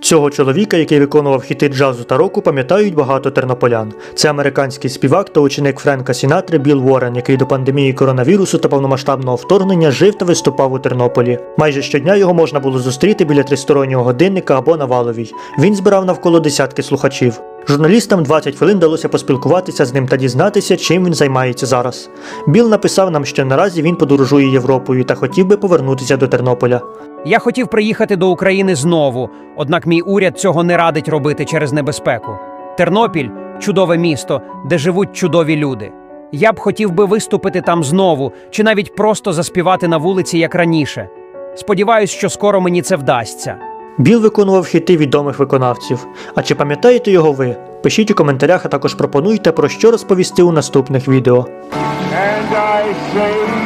Цього чоловіка, який виконував хіти джазу та року, пам'ятають багато тернополян. Це американський співак та ученик Френка Сінатри Біл Уоррен, який до пандемії коронавірусу та повномасштабного вторгнення жив та виступав у Тернополі. Майже щодня його можна було зустріти біля тристороннього годинника або на валовій. Він збирав навколо десятки слухачів. Журналістам 20 хвилин вдалося поспілкуватися з ним та дізнатися, чим він займається зараз. Біл написав нам, що наразі він подорожує Європою та хотів би повернутися до Тернополя. Я хотів приїхати до України знову, однак мій уряд цього не радить робити через небезпеку. Тернопіль чудове місто, де живуть чудові люди. Я б хотів би виступити там знову, чи навіть просто заспівати на вулиці як раніше. Сподіваюсь, що скоро мені це вдасться. Біл виконував хіти відомих виконавців. А чи пам'ятаєте його ви? Пишіть у коментарях, а також пропонуйте про що розповісти у наступних відео. And I say